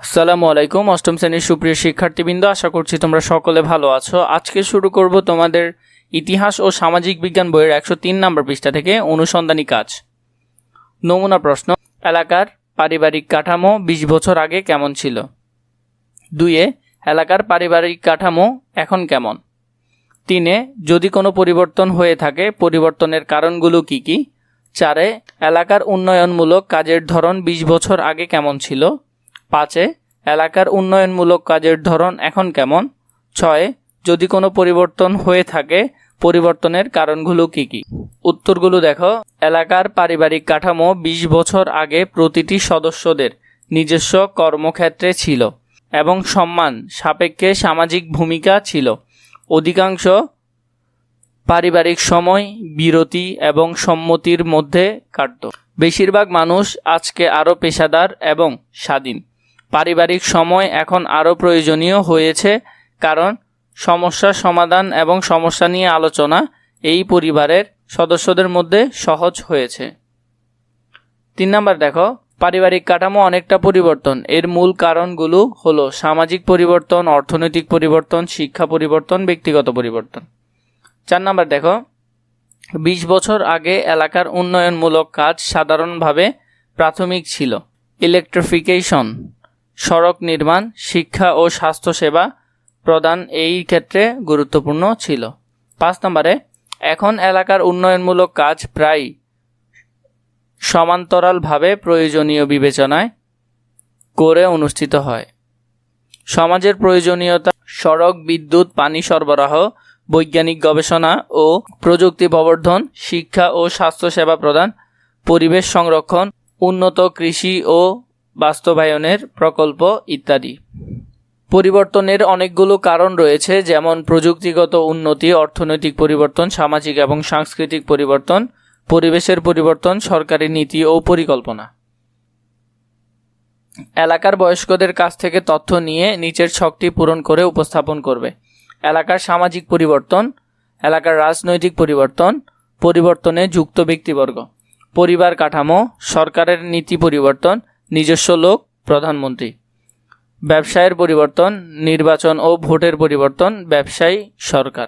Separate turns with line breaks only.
আসসালামু আলাইকুম, অষ্টম শ্রেণির সুপ্রিয় শিক্ষার্থীবৃন্দ, আশা করছি তোমরা সকলে ভালো আছো। আজকে শুরু করব তোমাদের ইতিহাস ও সামাজিক বিজ্ঞান বইয়ের একশো তিন নম্বর পৃষ্ঠা থেকে অনুসন্ধানী কাজ। নমুনা প্রশ্ন, এলাকার পারিবারিক কাঠামো বিশ বছর আগে কেমন ছিল? দুইয়ে এলাকার পারিবারিক কাঠামো এখন কেমন? তিনে যদি কোনো পরিবর্তন হয়ে থাকে, পরিবর্তনের কারণগুলো কি কি? চারে এলাকার উন্নয়নমূলক কাজের ধরন বিশ বছর আগে কেমন ছিল? পাঁচে, এলাকার উন্নয়নমূলক কাজের ধরন এখন কেমন? ছয়ে, যদি কোনো পরিবর্তন হয়ে থাকে, পরিবর্তনের কারণগুলো কি কি? উত্তরগুলো দেখো। এলাকার পারিবারিক কাঠামো বিশ বছর আগে প্রতিটি সদস্যদের নিজস্ব কর্মক্ষেত্রে ছিল এবং সম্মান সাপেক্ষে সামাজিক ভূমিকা ছিল। অধিকাংশ পারিবারিক সময় বিরতি এবং সম্মতির মধ্যে কাটত। বেশিরভাগ মানুষ আজকে আরও পেশাদার এবং স্বাধীন। পারিবারিক সময় এখন আরও প্রয়োজনীয় হয়েছে, কারণ সমস্যার সমাধান এবং সমস্যা নিয়ে আলোচনা এই পরিবারের সদস্যদের মধ্যে সহজ হয়েছে। তিন নাম্বার দেখো, পারিবারিক কাঠামো অনেকটা পরিবর্তন। এর মূল কারণগুলো হলো সামাজিক পরিবর্তন, অর্থনৈতিক পরিবর্তন, শিক্ষা পরিবর্তন, ব্যক্তিগত পরিবর্তন। চার নাম্বার দেখো, বিশ বছর আগে এলাকার উন্নয়নমূলক কাজ সাধারণভাবে প্রাথমিক ছিল। ইলেকট্রিফিকেশন সড়ক নির্মাণ, শিক্ষা ও স্বাস্থ্যসেবা প্রদান এই ক্ষেত্রে গুরুত্বপূর্ণ ছিল। পাঁচ নম্বরে, এখন এলাকার উন্নয়নমূলক কাজ প্রায় সমান্তরালভাবে প্রয়োজনীয় বিবেচনায় করে অনুষ্ঠিত হয়। সমাজের প্রয়োজনীয়তা, সড়ক, বিদ্যুৎ, পানি সরবরাহ, বৈজ্ঞানিক গবেষণা ও প্রযুক্তি প্রবর্ধন, শিক্ষা ও স্বাস্থ্যসেবা প্রদান, পরিবেশ সংরক্ষণ, উন্নত কৃষি ও বাস্তবায়নের প্রকল্প ইত্যাদি। পরিবর্তনের অনেকগুলো কারণ রয়েছে, যেমন প্রযুক্তিগত উন্নতি, অর্থনৈতিক পরিবর্তন, সামাজিক এবং সাংস্কৃতিক পরিবর্তন, পরিবেশের পরিবর্তন, সরকারি নীতি ও পরিকল্পনা। এলাকার বয়স্কদের কাছ থেকে তথ্য নিয়ে নিচের ছকটি পূরণ করে উপস্থাপন করবে। এলাকার সামাজিক পরিবর্তন, এলাকার রাজনৈতিক পরিবর্তন, পরিবর্তনে যুক্ত ব্যক্তিবর্গ, পরিবার কাঠামো, সরকারের নীতি পরিবর্তন নিজস্ব লোক প্রধানমন্ত্রী। ব্যবসায়ের পরিবর্তন নির্বাচন ও ভোটের পরিবর্তন ব্যবসায়ী সরকার।